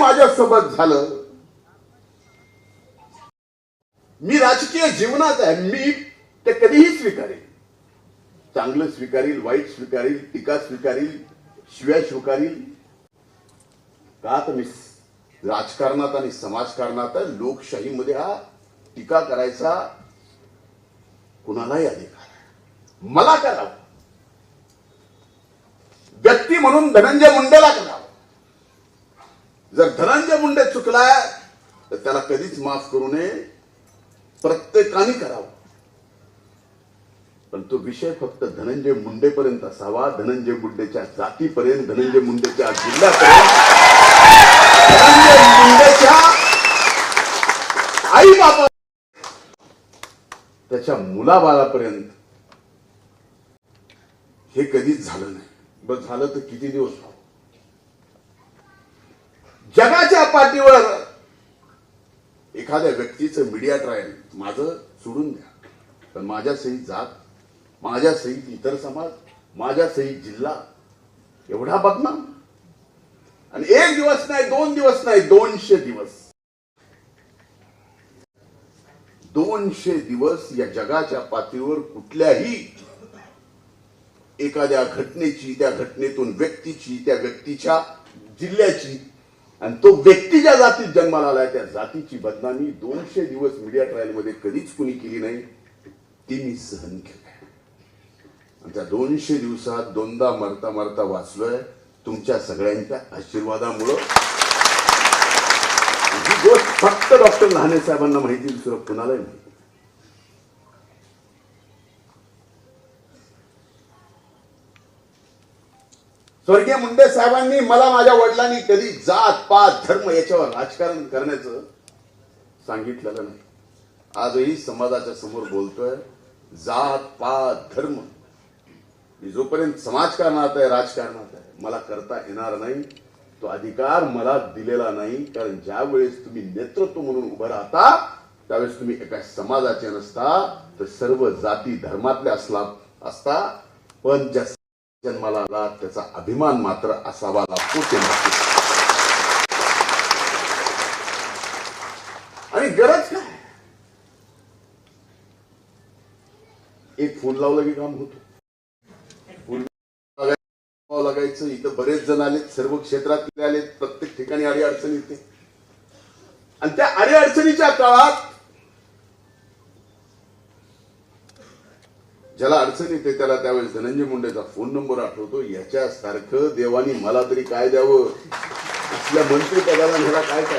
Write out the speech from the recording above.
माझ्यासोबत झालं. मी राजकीय जीवनात आहे. मी ते कधीही स्वीकारेल चांगलं स्वीकारील वाईट स्वीकारील टीका स्वीकारील शिव्या स्वीकारील का तर मी राजकारणात आणि समाजकारणात लोकशाहीमध्ये हा टीका करायचा कुणालाही अधिकार मला करावं. व्यक्ती म्हणून धनंजय मुंडेला करावं. जर धनंजय मुंडे चुकलाय तर त्याला कधीच माफ करू नये. प्रत्येकाने करावं. पण तो विषय फक्त धनंजय मुंडेपर्यंत असावा. धनंजय मुंडेच्या जातीपर्यंत धनंजय मुंडेच्या जिल्ह्यापर्यंत. धनंजय मुंडेच्या आई बाबा त्याच्या मुलाबाळापर्यंत. हे कधीच झालं नाही. बस झालं तर किती दिवस? व्हावं जगाच्या पाठीवर एखाद्या व्यक्तीचं मीडिया ट्रायल माझं सोडून द्या. पण माझ्या सहित जात माझ्या सहित इतर समाज माझ्या सहित जिल्हा एवढा बदनाम. आणि एक दिवस नाही दोन दिवस नाही दोनशे दिवस. दोनशे दिवस या जगाच्या पातळीवर कुठल्याही एखाद्या घटनेची त्या घटनेतून व्यक्तीची त्या व्यक्तीच्या जिल्ह्याची आणि तो व्यक्ती ज्या जातीत जन्माला आलाय त्या जातीची बदनामी दोनशे दिवस मीडिया ट्रायलमध्ये कधीच कुणी केली नाही ती मी सहन केलंय. आणि त्या दोनशे दिवसात दोनदा मरता मरता वाचलोय तुमच्या सगळ्यांच्या आशीर्वादामुळं. ही गोष्ट फक्त डॉक्टर लहाने साहेबांना माहिती दुसरं कुणालाही माहिती स्वर्गीय मुंडे साहेबांनी मला माझ्या वडिलांनी कधी जात पात धर्म याच्यावर राजकारण करण्याचं सांगितलेलं नाही. आजही समाजाच्या समोर बोलतोय जात पात धर्म. मी जोपर्यंत समाजकारणात आहे राजकारणात आहे मला करता येणार नाही. तो अधिकार मला दिलेला नाही कारण ज्या वेळेस तुम्ही नेतृत्व म्हणून उभं राहता त्यावेळेस तुम्ही एका समाजाचे नसता तर सर्व जाती धर्मातले असला असता. पण ज्या जन्माला आला त्याचा अभिमान मात्र असावा लागतो ते आणि गरज काय? एक फूल लावलं की काम होतो. फूल लागायचं लागायचं. इथं बरेच जण आलेत सर्व क्षेत्रातले आलेत. प्रत्येक ठिकाणी अडी अडचण येते. आणि त्या अडी अडचणीच्या काळात ज्याला अडचण येते त्याला त्यावेळेस धनंजय मुंडेचा फोन नंबर आठवतो. याच्यासारखं देवानी मला तरी काय द्यावं? असल्या मंत्री पदाला मला काय काय